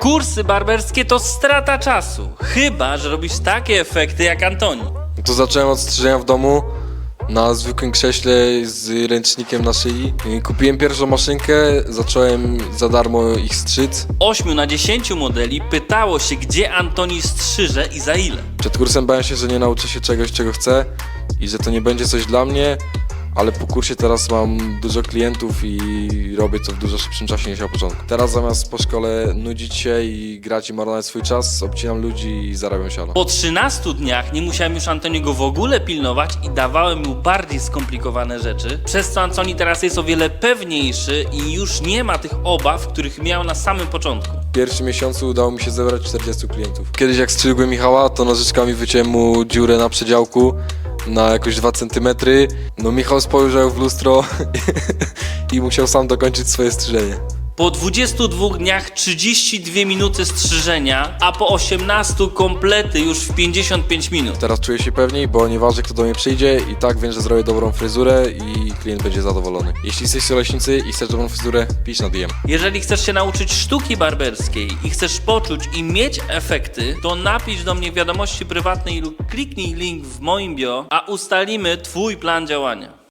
Kursy barberskie to strata czasu, chyba że robisz takie efekty jak Antoni. To zacząłem od strzyżenia w domu na zwykłym krześle z ręcznikiem na szyi. Kupiłem pierwszą maszynkę, zacząłem za darmo ich strzyc. 8 na 10 modeli pytało się, gdzie Antoni strzyże i za ile. Przed kursem bałem się, że nie nauczę się czegoś, czego chcę i że to nie będzie coś dla mnie, ale po kursie teraz mam dużo klientów i robię to w dużo szybszym czasie niż na początku. Teraz zamiast po szkole nudzić się i grać i marnować swój czas, obcinam ludzi i zarabiam siano. Po 13 dniach nie musiałem już Antoniego w ogóle pilnować i dawałem mu bardziej skomplikowane rzeczy, przez co Antoni teraz jest o wiele pewniejszy i już nie ma tych obaw, których miał na samym początku. W pierwszym miesiącu udało mi się zebrać 40 klientów. Kiedyś jak strzygłem Michała, to nożyczkami wyciąłem mu dziurę na przedziałku na jakoś 2 cm. No Michał spojrzał w lustro i musiał sam dokończyć swoje strzyżenie. Po 22 dniach 32 minuty strzyżenia, a po 18 komplety już w 55 minut. Teraz czuję się pewniej, bo nieważne kto do mnie przyjdzie i tak wiem, że zrobię dobrą fryzurę i klient będzie zadowolony. Jeśli jesteś z Oleśnicy i chcesz dobrą fryzurę, pisz na DM. Jeżeli chcesz się nauczyć sztuki barberskiej i chcesz poczuć i mieć efekty, to napisz do mnie wiadomości prywatnej lub kliknij link w moim bio, a ustalimy Twój plan działania.